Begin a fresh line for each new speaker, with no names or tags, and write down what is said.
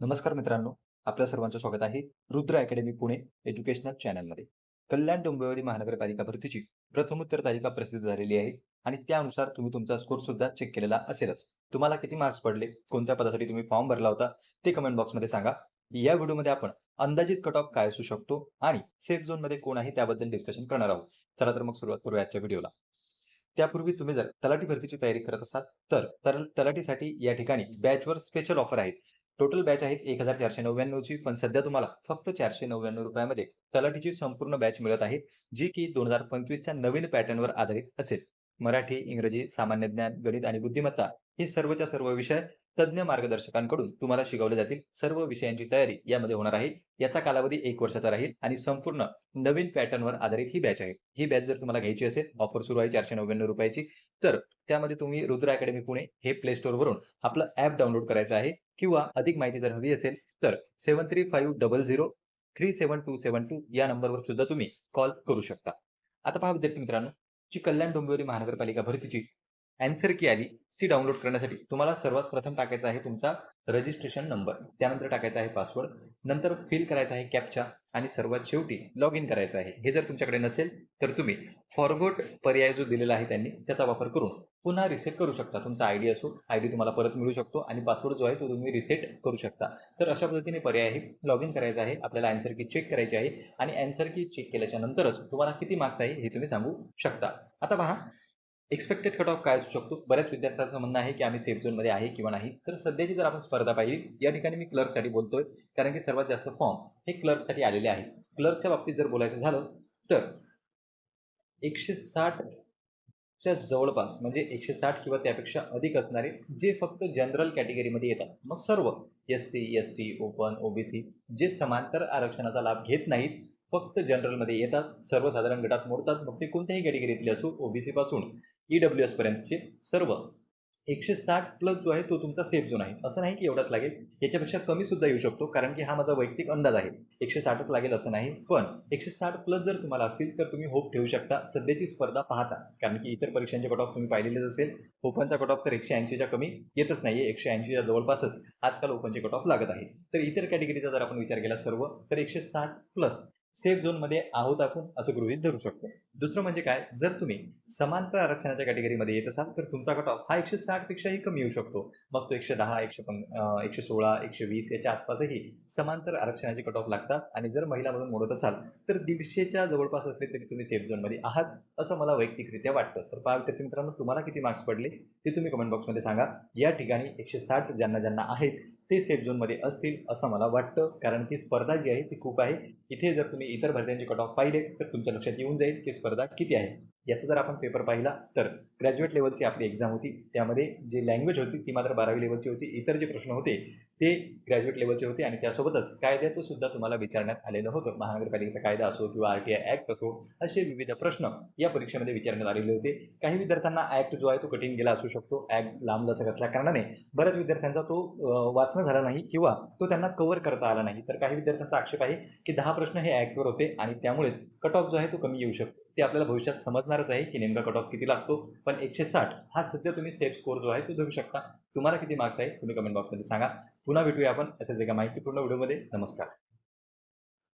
नमस्कार मित्रांनो आपल्या सर्वांचं स्वागत आहे रुद्र अकॅडमी पुणे एज्युकेशनल चॅनलमध्ये. कल्याण डोंबिवली महानगरपालिका भरतीची प्रथमोत्तर तालिका प्रसिद्ध झालेली आहे आणि त्यानुसार तुम्ही तुमचा स्कोर सुद्धा चेक केलेला असेलच. तुम्हाला किती मार्क्स पडले कोणत्या पदासाठी तुम्ही फॉर्म भरला होता ते कमेंट बॉक्समध्ये सांगा. या व्हिडिओमध्ये आपण अंदाजित कट ऑफ काय असू शकतो आणि सेफ झोनमध्ये कोण आहे त्याबद्दल डिस्कशन करणार आहोत. चला तर मग सुरुवात करूया आजच्या व्हिडिओला. त्यापूर्वी तुम्ही जर तलाठी भरतीची तयारी करत असाल तर तर तलाठीसाठी या ठिकाणी बॅचवर स्पेशल ऑफर आहेत. टोटल बॅच आहेत एक हजार चारशे नव्याण्णवची पण सध्या तुम्हाला फक्त चारशे नव्याण्णव रुपयामध्ये तलाठीची संपूर्ण बॅच मिळत आहे जी की दोन हजार पंचवीसच्या नवीन पॅटर्नवर आधारित असेल. मराठी इंग्रजी सामान्य ज्ञान गणित आणि बुद्धिमत्ता. हे सर्वच्या सर्व विषय तज्ज्ञ मार्गदर्शकांकडून तुम्हाला शिकवले जातील. सर्व विषयांची तयारी यामध्ये होणार आहे. याचा कालावधी एक वर्षाचा राहील आणि संपूर्ण नवीन पॅटर्नवर आधारित ही बॅच आहे. ही बॅच जर तुम्हाला घ्यायची असेल ऑफर सुरू आहे चारशे नव्याण्णव रुपयाची तर त्यामध्ये तुम्ही रुद्र अकॅडमी पुणे हे प्ले स्टोअरवरून आपलं ऍप डाउनलोड करायचं आहे किंवा अधिक माहिती जर हवी असेल तर seven three five double zero three seven two seven two या नंबरवर सुद्धा तुम्ही कॉल करू शकता. आता पहा विद्यार्थी मित्रांनो जी कल्याण डोंबिवली महानगरपालिका भरतीची अँसर की आली ती डाउनलोड करण्यासाठी तुम्हाला सर्वात प्रथम टाकायचा आहे तुमचा रजिस्ट्रेशन नंबर त्यानंतर टाकायचा आहे पासवर्ड नंतर फिल करायचा आहे कॅपचा आणि सर्वात शेवटी लॉग इन करायचं आहे. हे जर तुमच्याकडे नसेल तर तुम्ही फॉरगोट पर्याय जो दिलेला आहे त्यांनी त्याचा वापर करून पुन्हा रिसेट करू शकता. तुमचा आय डी असो आय डी तुम्हाला परत मिळू शकतो आणि पासवर्ड जो आहे तो तुम्ही रिसेट करू शकता. तर अशा पद्धतीने पर्याय आहे लॉग इन करायचं आहे आपल्याला अँसर की चेक करायची आहे आणि अँसर की चेक केल्याच्या नंतरच तुम्हाला किती मार्क्स आहे हे तुम्ही सांगू शकता. आता पहा एक्सपेक्टेड कट ऑफ काय असू शकतो? बऱ्याच विद्यार्थ्यांचं म्हणणं आहे की आम्ही सेफ झोनमध्ये आहे किंवा नाही. तर सध्याची जर आपण स्पर्धा पाहिली या ठिकाणी मी क्लर्कसाठी बोलतोय कारण की सर्वात जास्त फॉर्म हे क्लर्कसाठी आलेले आहेत. क्लर्कच्या बाबतीत जर बोलायचं झालं तर एकशे साठच्या जवळपास म्हणजे एकशे साठ किंवा त्यापेक्षा अधिक असणारे जे फक्त जनरल कॅटेगरीमध्ये येतात. मग सर्व S C S T open OBC जे समांतर आरक्षणाचा लाभ घेत नाहीत फक्त जनरलमध्ये येतात सर्वसाधारण गटात मोडतात मग ते कोणत्याही कॅटेगरीतले असो ओबीसी पासून ई डब्ल्यू एस पर्यंतचे सर्व. एकशे साठ प्लस जो आहे तो तुमचा सेफ झोन आहे. असं नाही की एवढाच लागेल. याच्यापेक्षा कमी सुद्धा येऊ शकतो कारण की हा माझा वैयक्तिक अंदाज आहे. एकशे साठच लागेल असं नाही पण एकशे साठ प्लस जर तुम्हाला असतील तर तुम्ही होप ठेवू शकता. सध्याची स्पर्धा पाहता. कारण की इतर परीक्षांचे कट ऑफ तुम्ही पाहिलेलेच असेल. ओपनचा कट ऑफ तर एकशे ऐंशीच्या कमी येतच नाहीये एकशे ऐंशीच्या जवळपासच. आजकाल ओपनचे कट ऑफ लागत आहे. तर इतर कॅटेगरीचा जर आपण विचार केला सर्व तर एकशे साठ प्लस सेफ झोनमध्ये आहोत आपण असं गृहित धरू शकतो. दुसरं म्हणजे काय? जर तुम्ही समांतर आरक्षणाच्या कॅटेगरीमध्ये येत असाल तर तुमचा कट ऑफ हा एकशे साठ पेक्षाही कमी येऊ शकतो. मग तो एकशे दहा एकशे पं एकशे सोळा एकशे वीस याच्या आसपासही समांतर आरक्षणाचे कट ऑफ लागतात. आणि जर महिला म्हणून मोडत असाल तर दीडशेच्या जवळपास असले तरी तुम्ही सेफ झोनमध्ये आहात असं मला वैयक्तिकरित्या वाटतं. तर पहा विद्यार्थी मित्रांनो तुम्हाला किती मार्क्स पडले ते तुम्ही कमेंट बॉक्समध्ये सांगा. या ठिकाणी एकशे साठ ज्यांना ज्यांना आहेत ते सेफ झोनमध्ये असतील असं मला वाटतं. कारण की स्पर्धा जी आहे ती खूप आहे. इथे जर तुम्ही इतर भरत्यांचे कट ऑफ पाहिले तर तुमच्या लक्षात येऊन जाईल की स्पर्धा स्पर्धा किती आहे? याचा जर आपण पेपर पाहिला तर ग्रॅज्युएट लेवलची आपली एक्झाम होती. त्यामध्ये जी लँग्वेज होती ती मात्र बारावी लेवलची होती. इतर जे प्रश्न होते ते ग्रॅज्युएट लेवलचे होते आणि त्यासोबतच कायद्याचं सुद्धा तुम्हाला विचारण्यात आलेलं होतं. महानगरपालिकेचा कायदा असो किंवा आर टी आय ॲक्ट असो असे विविध प्रश्न या परीक्षेमध्ये विचारण्यात आलेले होते. काही विद्यार्थ्यांना ॲक्ट जो आहे तो कठीण गेला असू शकतो. ॲक्ट लांबलचक असल्या कारणाने बऱ्याच विद्यार्थ्यांचा तो वाचणं झाला नाही किंवा तो त्यांना कव्हर करता आला नाही. तर काही विद्यार्थ्यांचा आक्षेप आहे की दहा प्रश्न हे ॲक्टवर होते आणि त्यामुळेच कट ऑफ जो आहे तो कमी येऊ शकतो. ते आपल्याला भविष्यात समजणारच आहे की नेमका कट ऑफ किती लागतो. पण एकशे साठ हा सध्या तुम्ही सेफ स्कोर जो आहे तो धरू शकता. तुम्हाला किती मार्क्स आहे तुम्ही कमेंट बॉक्समध्ये सांगा. पुन्हा भेटूया आपण अशाच एका माहितीपूर्ण व्हिडिओमध्ये नमस्कार.